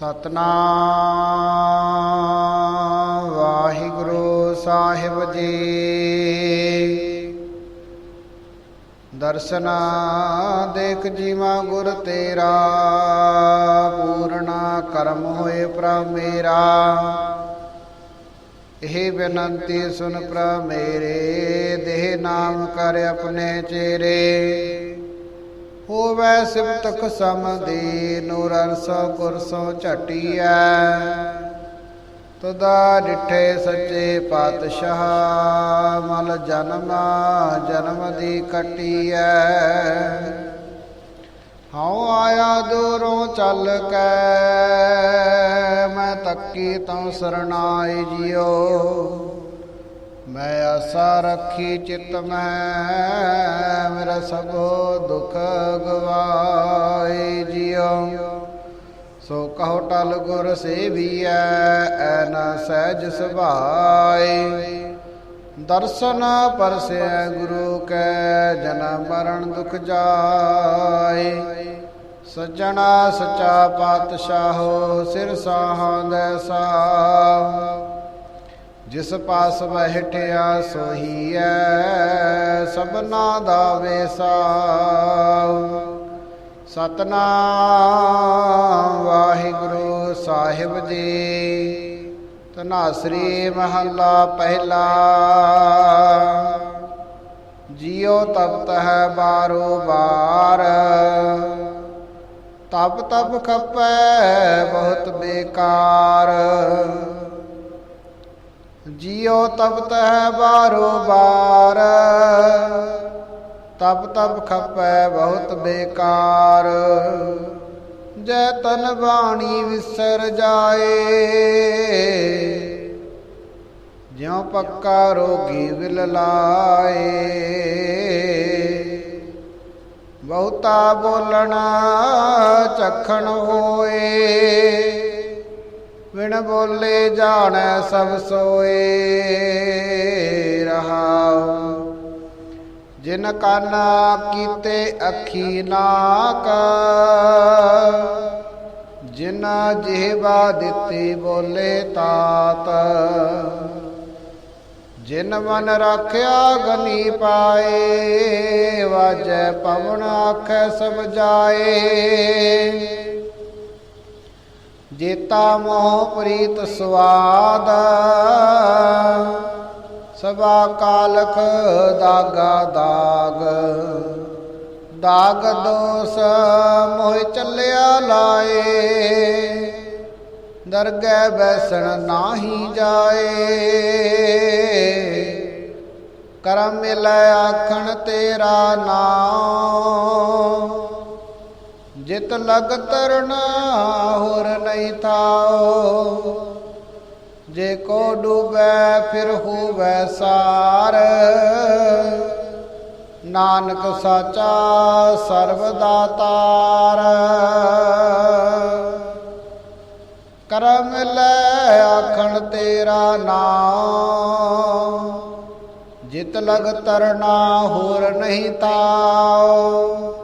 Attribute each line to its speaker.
Speaker 1: ਸਤਨਾਮ। ਵਾਹਿਗੁਰੂ ਸਾਹਿਬ ਜੀ। ਦਰਸ਼ਨਾ ਦੇਖ ਜੀਵਾ ਗੁਰ ਤੇਰਾ। ਪੂਰਨਾ ਕਰਮ ਹੋਏ ਪ੍ਰਭ ਮੇਰਾ। ਇਹ ਬੇਨੰਤੀ ਸੁਨ ਪ੍ਰਭ ਮੇਰੇ। ਦੇਹ ਨਾਮ ਕਰ ਆਪਣੇ ਚੇਰੇ। ਹੋਵੈ ਸਿਮਤਕ ਸਮਦੀ ਨੂਰ ਅਰਸੋ ਕੁਰਸੋ ਝਟੀਐ। ਤੁਦਾ ਡਿਠੇ ਸੱਚੇ ਪਾਤਸ਼ਾਹ, ਮਲ ਜਨਮ ਜਨਮ ਦੀ ਕਟੀਐ। ਹਉ ਆਇਆ ਦੂਰੋਂ ਚੱਲ ਕੇ, ਮੈਂ ਤੱਕੀ ਤਉ ਸਰਣਾਈ ਜਿਉ। ਮੈਂ ਆਸਾ ਰੱਖੀ ਚਿਤ ਮੈਂ, ਮੇਰਾ ਸਭੋ ਦੁਖ ਗਵਾਏ ਜਿਉ। ਸੋ ਕਹੋ ਟਲ ਗੁਰ ਸੇਵੀਐ, ਐ ਨ ਸਹਿਜ ਸੁਭਾਏ। ਦਰਸ਼ਨ ਪਰਸੈ ਗੁਰੂ ਕੈ ਜਨਮ ਮਰਨ ਦੁਖ ਜਾਏ। ਸੱਜਣਾ ਸਚਾ ਪਾਤਸ਼ਾਹੋ ਸਿਰ ਸਾਹੰਦੈ ਸਾਹ। ਜਿਸ ਪਾਸ ਬਹਿਠਿਆ ਸੋਹੀਐ, ਸਭਨਾ ਦਾ ਵੇਸਾ ਸਤਨਾਮ ਵਾਹਿਗੁਰੂ ਸਾਹਿਬ ਜੀ ਤਨਾਸਰੀ ਮਹੱਲਾ ਪਹਿਲਾ। ਜਿਉ ਤਪਤ ਹੈ ਬਾਰੋ ਬਾਰ। ਤਪ ਤਪ ਖਪੈ ਬਹੁਤ ਬੇਕਾਰ। ਜਿਉ ਤਪਤ ਹੈ ਬਾਰੋ ਬਾਰ। ਤਪ ਤਪ ਖਪੈ ਬਹੁਤ ਬੇਕਾਰ। ਜੈ ਤਨ ਬਾਣੀ ਵਿਸਰ ਜਾਏ। ਜਿਉ ਪੱਕਾ ਰੋਗੀ ਵਿਲ ਲਾਏ। ਬਹੁਤਾ ਬੋਲਣਾ ਚਖਣ ਹੋਏ। ਵਿਣ ਬੋਲੇ ਜਾਣੈ ਸਭ ਸੋਏ ਰਹਾਉ। ਜਿਨ ਕੰਨ ਕੀਤੇ ਅੱਖੀ ਨਾਕ ਜਿਨ ਜਿਹਵਾ ਦਿੱਤੀ ਬੋਲੇ ਤਾਤ, ਜਿਨ ਮਨ ਰੱਖਿਆ ਗਨੀ ਪਾਏ, ਵਾਜੈ ਪਵਨ ਆਖੈ ਸਮਝਾਏ ਜੇਤਾ ਮੋਹ ਪ੍ਰੀਤ ਸਵਾਦ। ਸਭਾ ਕਾਲਖ ਦਾਗਾ ਦਾਗ। ਦਾਗ ਦੋਸ ਮੋਹ ਚੱਲਿਆ ਲਾਏ। ਦਰਗਹਿ ਬੈਸਣ ਨਾਹੀ ਜਾਏ। ਕਰਮ ਮਿਲੈ ਆਖਣ ਤੇਰਾ ਨਾਮ। ਜਿਤ ਲਗ ਤਰਨਾ ਹੋਰ ਨਹੀਂ ਥਾਓ ਜੇ ਕੋ ਡੂਬੈ, ਫਿਰ ਹੋਵੈ ਸਾਰ। ਨਾਨਕ ਸਾਚਾ ਸਰਬ ਦਾਤਾਰ ਕਰਮ ਲੈ ਆਖਣ ਤੇਰਾ ਨਾਮ। ਜਿਤ ਲਗ ਤਰਨਾ ਹੋਰ ਨਹੀਂ ਤਾਓ